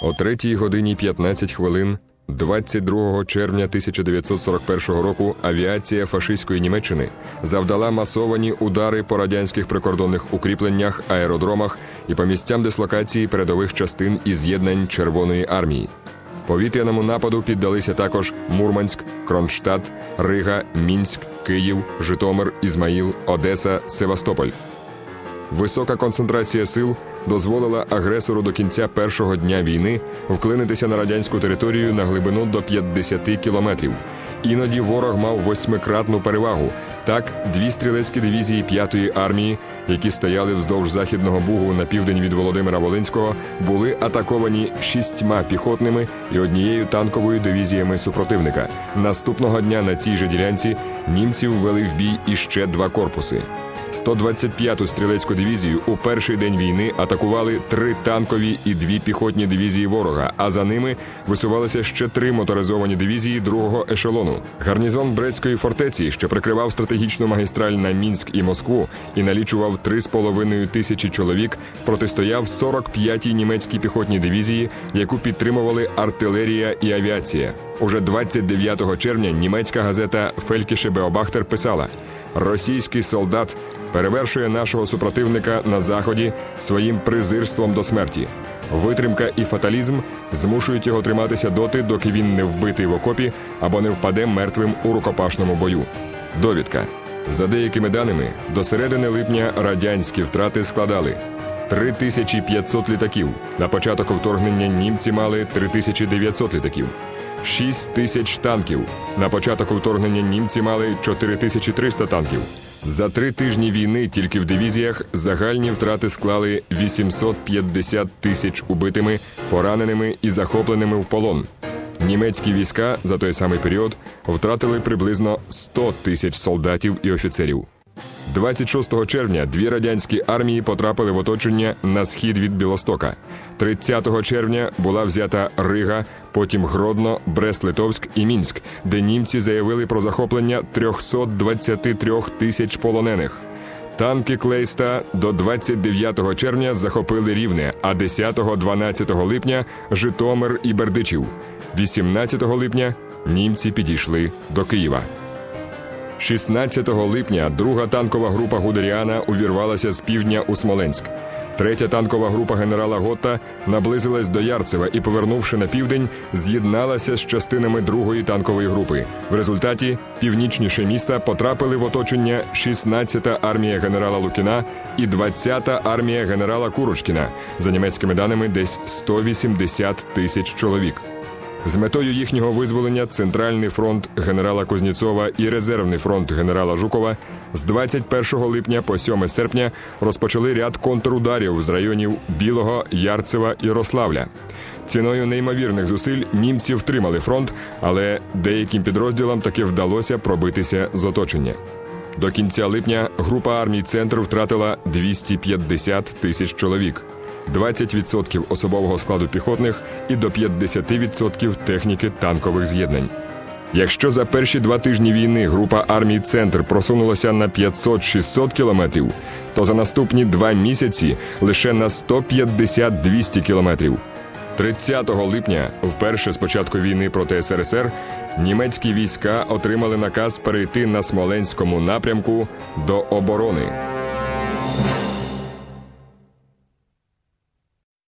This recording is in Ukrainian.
О 3 годині 15 хвилин 22 червня 1941 року авіація фашистської Німеччини завдала масовані удари по радянських прикордонних укріпленнях, аеродромах і по місцям дислокації передових частин і з'єднань Червоної армії. Повітряному нападу піддалися також Мурманськ, Кронштадт, Рига, Мінськ, Київ, Житомир, Ізмаїл, Одеса, Севастополь. Висока концентрація сил дозволила агресору до кінця першого дня війни вклинитися на радянську територію на глибину до 50 кілометрів. Іноді ворог мав восьмикратну перевагу. Так, дві стрілецькі дивізії 5-ї армії, які стояли вздовж західного бугу на південь від Володимира Волинського, були атаковані шістьма піхотними і однією танковою дивізіями супротивника. Наступного дня на цій же ділянці німці ввели в бій іще два корпуси. 125-ту стрілецьку дивізію у перший день війни атакували три танкові і дві піхотні дивізії ворога. А за ними висувалися ще три моторизовані дивізії другого ешелону. Гарнізон Брестської фортеці, що прикривав стратегічну магістраль на Мінськ і Москву, і налічував 3,5 тисячі чоловік, протистояв 45-й німецькій піхотній дивізії, яку підтримували артилерія і авіація. Уже 29 червня німецька газета Фелькіше Беобахтер писала. Російський солдат перевершує нашого супротивника на заході своїм презирством до смерті. Витримка і фаталізм змушують його триматися доти, доки він не вбитий в окопі або не впаде мертвим у рукопашному бою. Довідка за деякими даними до середини липня радянські втрати складали 3500 літаків. На початок вторгнення німці мали 3900 літаків. 6 тисяч танків. На початок вторгнення німці мали 4300 танків. За три тижні війни тільки в дивізіях загальні втрати склали 850 тисяч убитими, пораненими і захопленими в полон. Німецькі війська за той самий період втратили приблизно 100 тисяч солдатів і офіцерів. 26 червня дві радянські армії потрапили в оточення на схід від Білостока. 30 червня була взята Рига, потім Гродно, Брест-Литовськ і Мінськ, де німці заявили про захоплення 323 тисяч полонених. Танки Клейста до 29 червня захопили рівне, а 10-12 липня Житомир і Бердичів. 18 липня німці підійшли до Києва. 16 липня друга танкова група Гудеріана увірвалася з півдня у Смоленськ. Третя танкова група генерала Готта наблизилась до Ярцева і, повернувши на південь, з'єдналася з частинами другої танкової групи. В результаті північніше міста потрапили в оточення 16-та армія генерала Лукіна і 20-та армія генерала Курочкіна. За німецькими даними, десь 180 тисяч чоловік. З метою їхнього визволення Центральний фронт генерала Кузнєцова і резервний фронт генерала Жукова з 21 липня по 7 серпня розпочали ряд контрударів з районів Білого, Ярцева і Рославля. Ціною неймовірних зусиль німці втримали фронт, але деяким підрозділам таки вдалося пробитися з оточення. До кінця липня група армій центр втратила 250 тисяч чоловік. 20% особового складу піхотних і до 50% техніки танкових з'єднань. Якщо за перші два тижні війни група армій Центр просунулася на 500-600 кілометрів, то за наступні два місяці лише на 150-200 кілометрів. 30 липня, вперше з початку війни проти СРСР, німецькі війська отримали наказ перейти на Смоленському напрямку до оборони.